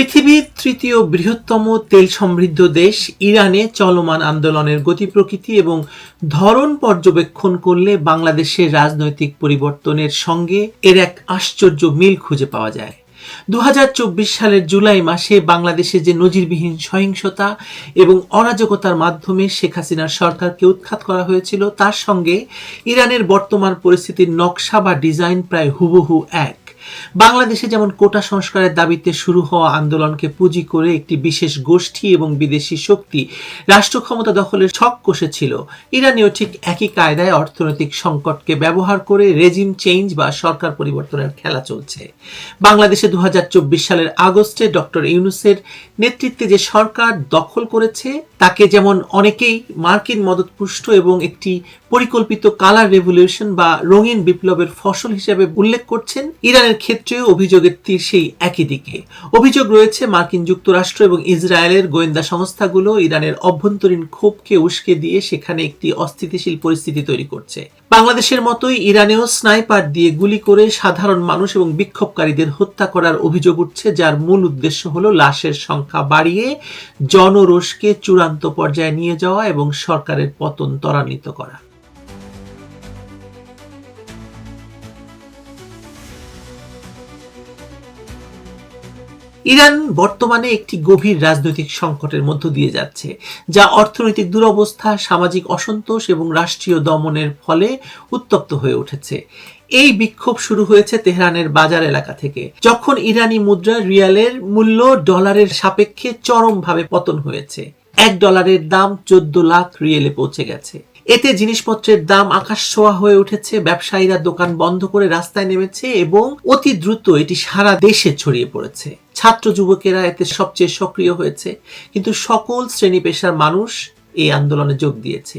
পৃথিবীর তৃতীয় বৃহত্তম তেল সমৃদ্ধ দেশ ইরানে চলমান আন্দোলনের গতি প্রকৃতি এবং ধরন পর্যবেক্ষণ করলে বাংলাদেশের রাজনৈতিক পরিবর্তনের সঙ্গে এর এক আশ্চর্য মিল খুঁজে পাওয়া যায়। দু হাজার চব্বিশ সালের জুলাই মাসে বাংলাদেশে যে নজিরবিহীন সহিংসতা এবং অরাজকতার মাধ্যমে শেখ হাসিনার সরকারকে উৎখাত করা হয়েছিল, তার সঙ্গে ইরানের বর্তমান পরিস্থিতির নকশা বা ডিজাইন প্রায় হুবহু এক। বাংলাদেশে যেমন কোটা সংস্কারের দাবিতে শুরু হওয়া আন্দোলনকে পুঁজি করে একটি বিশেষ গোষ্ঠী এবং বিদেশি শক্তি রাষ্ট্র ক্ষমতা দখলের ছক কষেছিল। ইরানেও ঠিক একই কায়দায় অর্থনৈতিক সংকটকে ব্যবহার করে রেজিম চেঞ্জ বা সরকার পরিবর্তনের খেলা চলছে। বাংলাদেশে দু হাজার চব্বিশ সালের আগস্টে ডক্টর ইউনুসের নেতৃত্বে যে সরকার দখল করেছে, তাকে যেমন অনেকেই মার্কিন মদতপুষ্ট এবং একটি পরিকল্পিত কালার রেভলিউশন বা রঙিন বিপ্লবের ফসল হিসেবে উল্লেখ করছেন ইরানের ক্ষেত্রেও অভিযোগের তীর সেই একই দিকে। অভিযোগ রয়েছে, মার্কিন যুক্তরাষ্ট্র এবং ইসরায়েলের গোয়েন্দা সংস্থাগুলো ইরানের অভ্যন্তরীণ ক্ষোভকে উস্কে দিয়ে সেখানে একটি অস্থিতিশীল পরিস্থিতি তৈরি করছে। বাংলাদেশের মতোই ইরানেও স্নাইপার দিয়ে গুলি করে সাধারণ মানুষ এবং বিক্ষোভকারীদের হত্যা করার অভিযোগ উঠছে, যার মূল উদ্দেশ্য হল লাশের সংখ্যা বাড়িয়ে জনরোষকে চূড়ান্ত পর্যায়ে নিয়ে যাওয়া এবং সরকারের পতন ত্বরান্বিত করা। ইরান বর্তমানে একটি গভীর রাজনৈতিক সংকটের মধ্য দিয়ে যাচ্ছে, যা অর্থনৈতিক দুরবস্থা, সামাজিক অসন্তোষ এবং রাষ্ট্রীয় দমনের ফলে উত্তপ্ত হয়ে উঠেছে। এই বিক্ষোভ শুরু হয়েছে তেহরানের বাজার এলাকা থেকে, যখন ইরানি মুদ্রা রিয়ালের মূল্য ডলারের সাপেক্ষে চরমভাবে পতন হয়েছে। এক ডলারের দাম চোদ্দ লাখ রিয়েলে পৌঁছে গেছে। এতে জিনিসপত্রের দাম আকাশ ছোঁয়া হয়ে উঠেছে, ব্যবসায়ীরা দোকান বন্ধ করে রাস্তায় নেমেছে এবং অতি দ্রুত এটি সারা দেশে ছড়িয়ে পড়েছে। ছাত্র যুবকেরা এতে সবচেয়ে সক্রিয় হয়েছে, কিন্তু সকল শ্রেণি পেশার মানুষ এই আন্দোলনে যোগ দিয়েছে।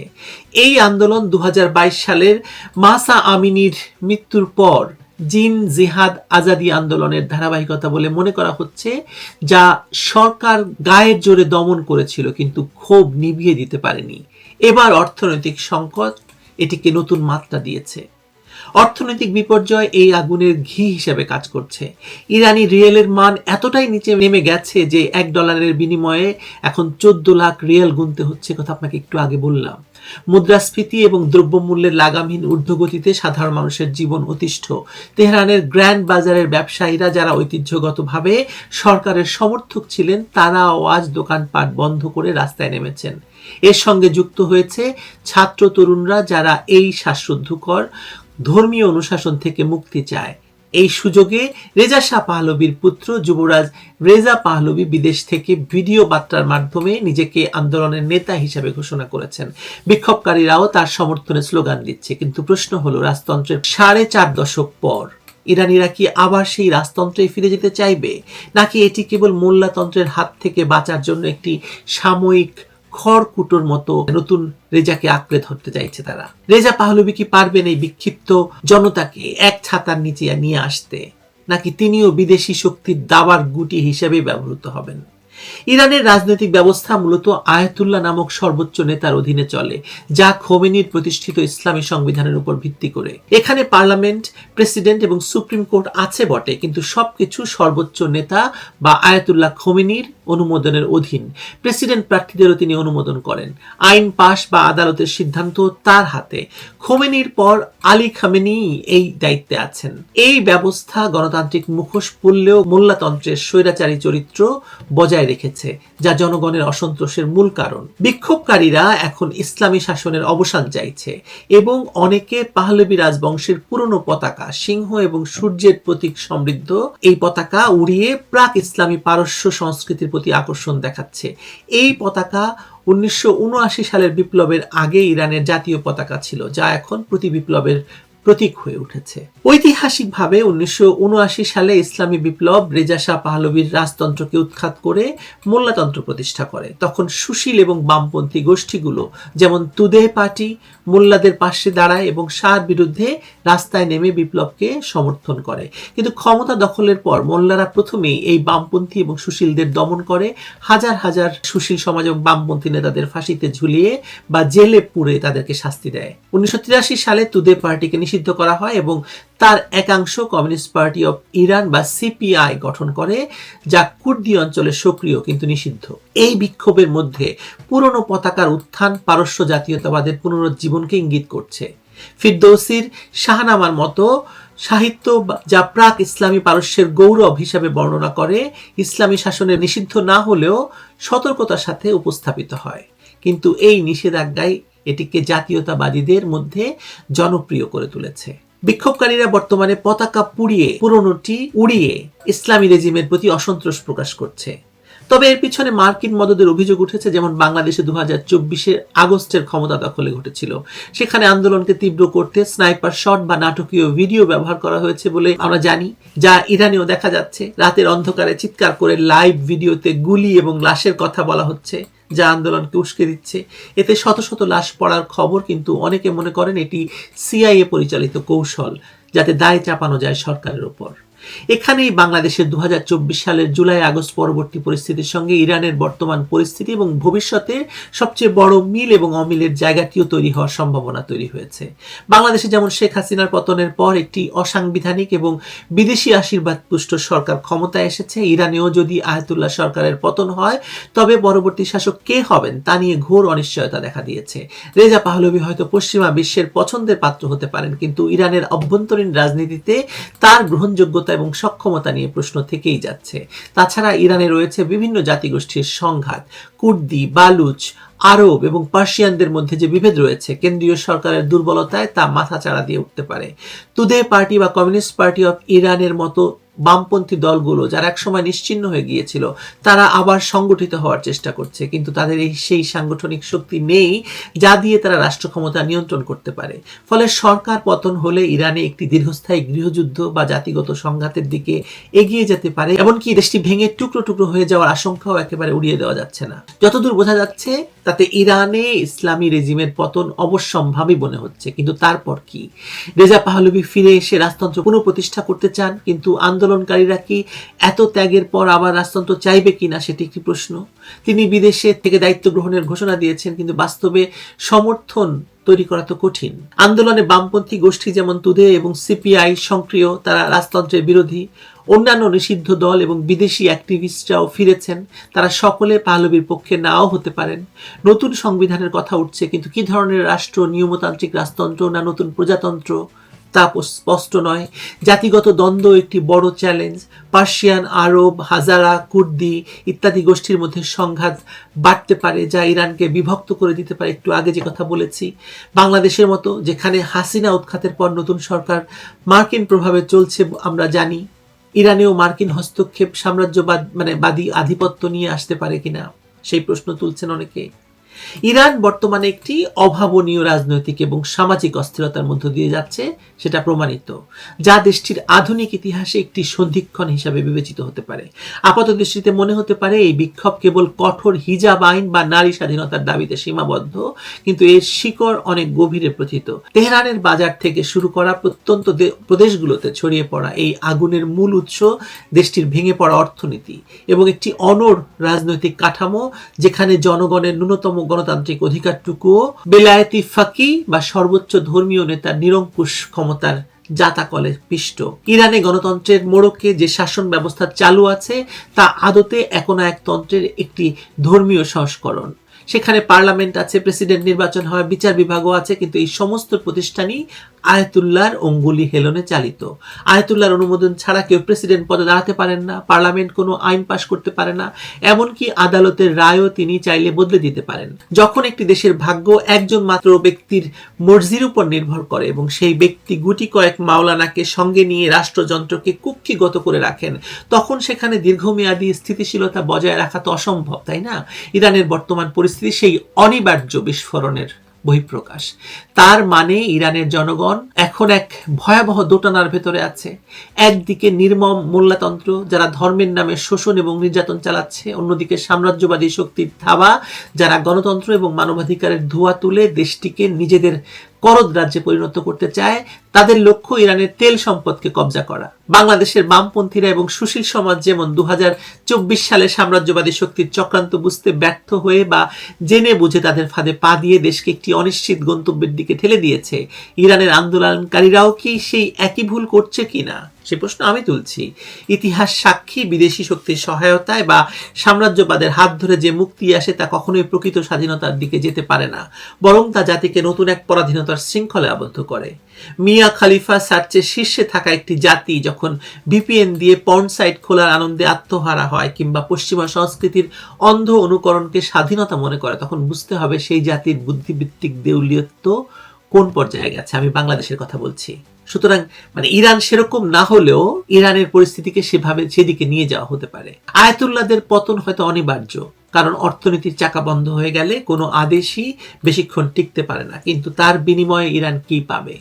এই আন্দোলন দু হাজার বাইশ সালের মাসা আমিনীর মৃত্যুর পর জিন জিহাদ আজাদি আন্দোলনের ধারাবাহিকতা বলে মনে করা হচ্ছে, যা সরকার গায়ের জোরে দমন করেছিল কিন্তু ক্ষোভ নিভিয়ে দিতে পারেনি। এবার অর্থনৈতিক সংকট এটিকে নতুন মাত্রা দিয়েছে। অর্থনৈতিক বিপর্যয় এই আগুনের ঘি হিসেবে কাজ করছে। ইরানি রিয়েলের মান এতটাই নিচে নেমে গেছে যে এক ডলারের বিনিময়ে এখন চোদ্দ লাখ রিয়েল গুনতে হচ্ছে কথা আপনাকে একটু আগে বললাম। মুদ্রাস্ফীতি এবং দ্রব্যমূল্যের লাগামহীন ঊর্ধ্বগতিতে সাধারণ মানুষের জীবন অতিষ্ঠ। তেহরানের গ্র্যান্ড বাজারের ব্যবসায়ীরা যারা ঐতিহ্যগতভাবে সরকারের সমর্থক ছিলেন, তারাও আজ দোকানপাট বন্ধ করে রাস্তায় নেমেছেন। এর সঙ্গে যুক্ত হয়েছে ছাত্র তরুণরা যারা এই শ্বাসরুদ্ধকর ধর্মীয় অনুশাসন থেকে মুক্তি চায়। এই সুযোগে রেজা শাহ পাহলবির পুত্র যুবরাজ রেজা পাহলবি বিদেশ থেকে ভিডিও বার্তার মাধ্যমে নিজেকে আন্দোলনের নেতা হিসেবে ঘোষণা করেছেন। বিক্ষোভকারীরাও তার সমর্থনে স্লোগান দিচ্ছে। কিন্তু প্রশ্ন হলো, রাজতন্ত্রের সাড়ে চার দশক পর ইরানিরা কি আবার সেই রাজতন্ত্রে ফিরে যেতে চাইবে? নাকি এটি কেবল মোল্লাতন্ত্রের হাত থেকে বাঁচার জন্য একটি সাময়িক খড়কুটোর মতো নতুন রেজাকে আঁকড়ে ধরতে চাইছে তারা। রেজা পাহলবি কি পারবেন এই বিক্ষিপ্ত জনতাকে এক ছাতার নিচে নিয়ে আসতে? নাকি তিনিও বিদেশি শক্তির দাবার গুটি হিসেবে ব্যবহৃত হবেন? ইরানের রাজনৈতিক ব্যবস্থা মূলত আয়াতুল্লাহ নামক সর্বোচ্চ নেতার অধীনে চলে, যা খোমেনির প্রতিষ্ঠিত ইসলামী সংবিধানের উপর ভিত্তি করে। এখানে পার্লামেন্ট, প্রেসিডেন্ট এবং সুপ্রিম কোর্ট আছে বটে, কিন্তু সবকিছু সর্বোচ্চ নেতা বা আয়াতুল্লাহ খোমেনির অনুমোদনের অধীন। প্রেসিডেন্ট প্রার্থীদেরও তিনি অনুমোদন করেন। আইন পাশ বা আদালতের সিদ্ধান্ত তার হাতে। খোমেনির পর আলী খামেনি এই দায়িত্বে আছেন। এই ব্যবস্থা গণতান্ত্রিক মুখোশ পড়লেও মোল্লাতন্ত্রের স্বৈরাচারী চরিত্র বজায় রেখেছে, যা জনগণের অসন্তোষের মূল কারণ। বিক্ষোভকারীরা এখন ইসলামী শাসনের অবসান চাইছে এবং অনেকে পাহলবী রাজবংশের পুরনো পতাকা, সিংহ এবং সূর্যের প্রতীক সমৃদ্ধ এই পতাকা উড়িয়ে প্রাক ইসলামী পারস্য সংস্কৃতির প্রতি আকর্ষণ দেখাচ্ছে। এই পতাকা উনিশশো উনআশি সালের বিপ্লবের আগে ইরানের জাতীয় পতাকা ছিল, যা এখন প্রতি বিপ্লবের প্রতীক হয়ে উঠেছে। ঐতিহাসিকভাবে উনিশশো সালে ইসলামী বিপ্লব রেজা শাহ পাহলবীর রাজতন্ত্রকে উৎখাত করে মোল্লাতন্ত্র প্রতিষ্ঠা করে। তখন সুশীল এবং বামপন্থী গোষ্ঠীগুলো, যেমন তুদে পার্টি, মোল্লাদের পাশে দাঁড়ায় এবং শাহর বিরুদ্ধে রাস্তায় নেমে বিপ্লবকে সমর্থন করে। কিন্তু ক্ষমতা দখলের পর মোল্লারা প্রথমেই এই বামপন্থী এবং সুশীলদের দমন করে। হাজার হাজার সুশীল সমাজ এবং বামপন্থী নেতাদের ফাঁসিতে ঝুলিয়ে বা জেলে পুড়ে তাদেরকে শাস্তি দেয়। উনিশশো তিরাশি সালে তুদে পার্টিকে নিষিদ্ধ করা হয় এবং তার একাংশ কমিউনিস্ট পার্টি অফ ইরান বা সিপিআই গঠন করে, যা কুর্দি অঞ্চলে সক্রিয় কিন্তু নিষিদ্ধ। এই বিক্ষোভের মধ্যে পুরনো পতাকার উত্থান পারস্য জাতীয়তাবাদের পুনরুজ্জীবনকে ইঙ্গিত করছে। ফিরদৌসির শাহনামার মতো সাহিত্য যা প্রাক ইসলামী পারস্যের গৌরব হিসাবে বর্ণনা করে, ইসলামী শাসনের নিষিদ্ধ না হলেও সতর্কতার সাথে উপস্থাপিত হয়। কিন্তু এই নিষেধাজ্ঞাই এটিকে জাতীয়তাবাদীদের মধ্যে জনপ্রিয় করে তুলেছে। বিক্ষোভকারীরা বর্তমানে পতাকা পুড়িয়ে, পুরনোটি উড়িয়ে ইসলামী রেজিমের প্রতি অসন্তোষ প্রকাশ করছে। তবে এর পিছনে মার্কিন মদদের অভিযোগ উঠেছে, যেমন বাংলাদেশে দু হাজার চব্বিশের আগস্টের ক্ষমতা দখলে ঘটেছিল। সেখানে আন্দোলনকে তীব্র করতে স্নাইপার শট বা নাটকীয় ভিডিও ব্যবহার করা হয়েছে বলে আমরা জানি, যা ইরানেও দেখা যাচ্ছে। রাতের অন্ধকারে চিৎকার করে লাইভ ভিডিওতে গুলি এবং লাশের কথা বলা হচ্ছে। যা আন্দোলনকে উস্কে দিচ্ছে। এতে শত শত লাশ পড়ার খবর কিন্তু অনেকে মনে করেন এটি সিআইএ পরিচালিত কৌশল, যাতে দায় চাপানো যায় সরকারের উপর এখানেই বাংলাদেশের দু হাজার চব্বিশ সালের জুলাই আগস্ট পরবর্তী পরিস্থিতির সঙ্গে ইরানের বর্তমান পরিস্থিতি এবং ভবিষ্যতে সবচেয়ে বড় মিল এবং অমিলের জায়গাটিও তৈরি হওয়ার সম্ভাবনা তৈরি হয়েছে। বাংলাদেশে যেমন শেখ হাসিনার পতনের পর একটি অসাংবিধানিক এবং বিদেশি আশীর্বাদ পুষ্ট সরকার ক্ষমতায় এসেছে। ইরানেও যদি আয়াতুল্লাহ সরকারের পতন হয়, তবে পরবর্তী শাসক কে হবেন তা নিয়ে ঘোর অনিশ্চয়তা দেখা দিয়েছে। রেজা পাহলভি হয়তো পশ্চিমা বিশ্বের পছন্দের পাত্র হতে পারেন, কিন্তু ইরানের অভ্যন্তরীণ রাজনীতিতে তার গ্রহণযোগ্যতা এবং সক্ষমতা নিয়ে প্রশ্ন থেকেই যাচ্ছে। তাছাড়া ইরানে রয়েছে বিভিন্ন জাতিগোষ্ঠীর সংঘাত, কুর্দি, বালুচ, আরব এবং পার্সিয়ানদের মধ্যে যে বিভেদ রয়েছে, কেন্দ্রীয় সরকারের দুর্বলতায় তা মাথা চাড়া দিয়ে উঠতে পারে। তুদে পার্টি বা কমিউনিস্ট পার্টি অফ ইরানের মতো বামপন্থী দলগুলো যারা একসময় নিশ্চিহ্ন হয়ে গিয়েছিল, তারা আবার সংগঠিত হওয়ার চেষ্টা করছে। কিন্তু তাদের এই সেই সাংগঠনিক শক্তি নেই যা দিয়ে তারা রাষ্ট্র ক্ষমতা নিয়ন্ত্রণ করতে পারে। ফলে সরকার পতন হলে ইরানে একটি দীর্ঘস্থায়ী গৃহযুদ্ধ বা জাতিগত সংঘাতের দিকে এগিয়ে যেতে পারে। এমনকি দেশটি ভেঙে টুকরো টুকরো হয়ে যাওয়ার আশঙ্কাও একেবারে উড়িয়ে দেওয়া যাচ্ছে না। যতদূর বোঝা যাচ্ছে তাতে ইরানে ইসলামী রেজিমের পতন অবশ্যম্ভাবী মনে হচ্ছে। কিন্তু তারপর কি? রেজা পাহলবি ফিরে এসে রাজতন্ত্র পুনঃপ্রতিষ্ঠা করতে চান, কিন্তু আন্দোলনকারীরা কি এত ত্যাগের পর আবার রাজতন্ত্র চাইবে কিনা সেটি একটি প্রশ্ন। তিনি বিদেশে থেকে দায়িত্ব গ্রহণের ঘোষণা দিয়েছেন, কিন্তু বাস্তবে সমর্থন তৈরি করা তো কঠিন। আন্দোলনে বামপন্থী গোষ্ঠী যেমন তুদে এবং সিপিআই সক্রিয়, তারা রাজতন্ত্রের বিরোধী। অন্যান্য নিষিদ্ধ দল এবং বিদেশি অ্যাক্টিভিস্টরাও ফিরেছেন। তারা সকলে পাহলবির পক্ষে নাও হতে পারেন। নতুন সংবিধানের কথা উঠছে, কিন্তু কি ধরনের রাষ্ট্র, নিয়মতান্ত্রিক রাজতন্ত্র না নতুন প্রজাতন্ত্র? তা স্পষ্ট নয়। জাতিগত দ্বন্দ্ব একটি বড় চ্যালেঞ্জ পার্সিয়ান, আরব, হাজারা, কুর্দি ইত্যাদি গোষ্ঠীর মধ্যে সংঘাত বাড়তে পারে, যা ইরানকে বিভক্ত করে দিতে পারে। একটু আগে যে কথা বলেছি, বাংলাদেশের মতো যেখানে হাসিনা উৎখাতের পর নতুন সরকার মার্কিন প্রভাবে চলছে, আমরা জানি। ইরানেও মার্কিন হস্তক্ষেপ সাম্রাজ্যবাদ মানে বাদী আধিপত্য নিয়ে আসতে পারে কিনা, সেই প্রশ্ন তুলছেন অনেকে। ইরান বর্তমানে একটি অভাবনীয় রাজনৈতিক এবং সামাজিক অস্থিরতার মধ্য দিয়ে যাচ্ছে, সেটা প্রমাণিত। যা দেশটির আধুনিক ইতিহাসে একটি সন্ধিক্ষণ হিসাবে বিবেচিত হতে পারে। আপাত দৃষ্টিতে মনে হতে পারে, এই বিক্ষোভ কেবল কঠোর হিজাব আইন বা নারী স্বাধীনতার দাবিতে সীমাবদ্ধ, কিন্তু এর শিকড় অনেক গভীরে প্রথিত। তেহরানের বাজার থেকে শুরু করা প্রত্যন্ত প্রদেশগুলোতে ছড়িয়ে পড়া এই আগুনের মূল উৎস দেশটির ভেঙে পড়া অর্থনীতি এবং একটি অনড় রাজনৈতিক কাঠামো, যেখানে জনগণের ন্যূনতম গণতান্ত্রিক অধিকারটুকুও বেলায়েতি ফাঁকি বা সর্বোচ্চ ধর্মীয় নেতার নিরঙ্কুশ ক্ষমতার জাতাকলে পিষ্ট। ইরানে গণতন্ত্রের মোড়কে যে শাসন ব্যবস্থা চালু আছে, তা আদতে এক তন্ত্রের একটি ধর্মীয় সংস্করণ। সেখানে পার্লামেন্ট আছে, প্রেসিডেন্ট নির্বাচন হয়, বিচার বিভাগও আছে, কিন্তু এই সমস্ত প্রতিষ্ঠানই আয়াতুল্লাহর অঙ্গুলি হেলনে চালিত। আয়াতুল্লাহর অনুমোদন ছাড়া কেউ প্রেসিডেন্ট পদে দাঁড়াতে পারেন না, পার্লামেন্ট কোনো আইন পাশ করতে পারে না, এমনকি আদালতের রায়ও তিনি চাইলে বদলে দিতে পারেন। যখন একটি দেশের ভাগ্য একজন মাত্র ব্যক্তির মর্জির উপর নির্ভর করে এবং সেই ব্যক্তি গুটি কয়েক মাওলানাকে সঙ্গে নিয়ে রাষ্ট্রযন্ত্রকে কুক্ষিগত করে রাখেন, তখন সেখানে দীর্ঘমেয়াদী স্থিতিশীলতা বজায় রাখা তো অসম্ভব, তাই না? ইরানের বর্তমান পরিস্থিতি সেই অনিবার্য বিস্ফোরণের বহিঃপ্রকাশ। তার মানে ইরানের জনগণ এখন এক ভয়াবহ দোটানার ভেতরে আছে। একদিকে নির্মম মোল্লাতন্ত্র, যারা ধর্মের নামে শোষণ এবং নির্যাতন চালাচ্ছে, অন্যদিকে সাম্রাজ্যবাদী শক্তির থাবা যারা গণতন্ত্র এবং মানবাধিকারের ধোয়া তুলে দেশটিকে নিজেদের করদ রাজ্যে পরিণত করতে চায়, তাদের লক্ষ্য ইরানের তেল সম্পদকে কবজা করা। বাংলাদেশের বামপন্থীরা এবং সুশীল সমাজ যেমন দু হাজার চব্বিশ সালে সাম্রাজ্যবাদী শক্তির চক্রান্ত বুঝতে ব্যর্থ হয়ে বা জেনে বুঝে তাদের ফাঁদে পা দিয়ে দেশকে একটি অনিশ্চিত গন্তব্যের দিকে ঠেলে দিয়েছে। ইরানের আন্দোলনকারীরাও কি সেই একই ভুল করছে কিনা? সে প্রশ্ন আমি তুলছি। ইতিহাস সাক্ষী বিদেশি শক্তির সহায়তায় বা সাম্রাজ্যবাদের হাত ধরে যে মুক্তি আসে তা কখনোই প্রকৃত স্বাধীনতার দিকে যেতে পারে না, বরং তা জাতিকে নতুন এক পরাধীনতার শৃঙ্খলে আবদ্ধ করে। মিয়া খালিফা সার্চের শীর্ষে থাকা একটি জাতি যখন ভিপিএন দিয়ে পর্ন সাইট খোলার আনন্দে আত্মহারা হয় কিংবা পশ্চিমা সংস্কৃতির অন্ধ অনুকরণকে স্বাধীনতা মনে করে, তখন বুঝতে হবে সেই জাতির বুদ্ধিবৃত্তিক দেউলিয়ত্ব কোন পর্যায়ে গেছে। আমি বাংলাদেশের কথা বলছি। সুতরাং মানে ইরান সেরকম না হলেও ইরানের পরিস্থিতিকে সেভাবে, সেদিকে নিয়ে যাওয়া হতে পারে। আয়াতুল্লাদের পতন হয়তো অনিবার্য, কারণ অর্থনীতির চাকা বন্ধ হয়ে গেলে কোনো আদেশই বেশিক্ষণ টিকতে পারে না। কিন্তু তার বিনিময়ে ইরান কি পাবে?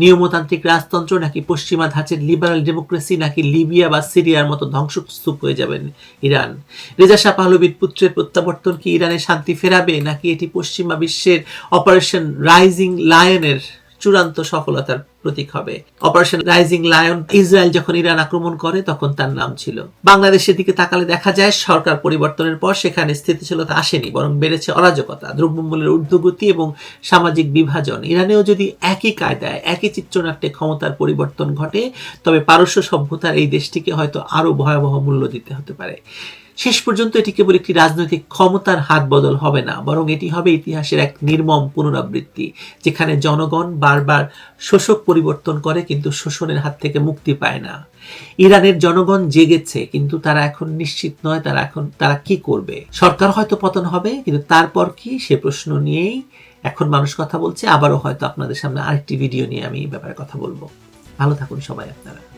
নিয়মতান্ত্রিক রাজতন্ত্র নাকি পশ্চিমা ধাঁচের লিবারাল ডেমোক্রেসি, নাকি লিবিয়া বা সিরিয়ার মতো ধ্বংসস্তূপ হয়ে যাবেন ইরান? রেজা শাহ পাহলবির পুত্রের প্রত্যাবর্তন কি ইরানের শান্তি ফেরাবে, নাকি এটি পশ্চিমা বিশ্বের অপারেশন রাইজিং লায়নের চূড়ান্ত সফলতার প্রতীক হবে। অপারেশন রাইজিং লায়ন ইসরায়েল যখন ইরান আক্রমণ করে, তখন তার নাম ছিল। বাংলাদেশের দিকে তাকালে দেখা যায়, সরকার পরিবর্তনের পর সেখানে স্থিতিশীলতা আসেনি, বরং বেড়েছে অরাজকতা, দ্রব্যমূল্যের ঊর্ধ্বগতি এবং সামাজিক বিভাজন। ইরানেও যদি একই কায়দায়, একই চিত্রনাট্যে ক্ষমতার পরিবর্তন ঘটে, তবে পারস্য সভ্যতার এই দেশটিকে হয়তো আরও ভয়াবহ মূল্য দিতে হতে পারে। শেষ পর্যন্ত এটি কেবল একটি রাজনৈতিক ক্ষমতার হাত বদল হবে না, বরং এটি হবে ইতিহাসের এক নির্মম পুনরাবৃত্তি, যেখানে জনগণ বারবার শোষক পরিবর্তন করে কিন্তু শোষণের হাত থেকে মুক্তি পায় না। ইরানের জনগণ জেগেছে, কিন্তু তারা এখন নিশ্চিত নয় তারা এখন তারা কি করবে। সরকার হয়তো পতন হবে, কিন্তু তারপর কি? সে প্রশ্ন নিয়েই এখন মানুষ কথা বলছে। আবারও হয়তো আপনাদের সামনে আরেকটি ভিডিও নিয়ে আমি এই ব্যাপারে কথা বলব। ভালো থাকুন সবাই আপনারা।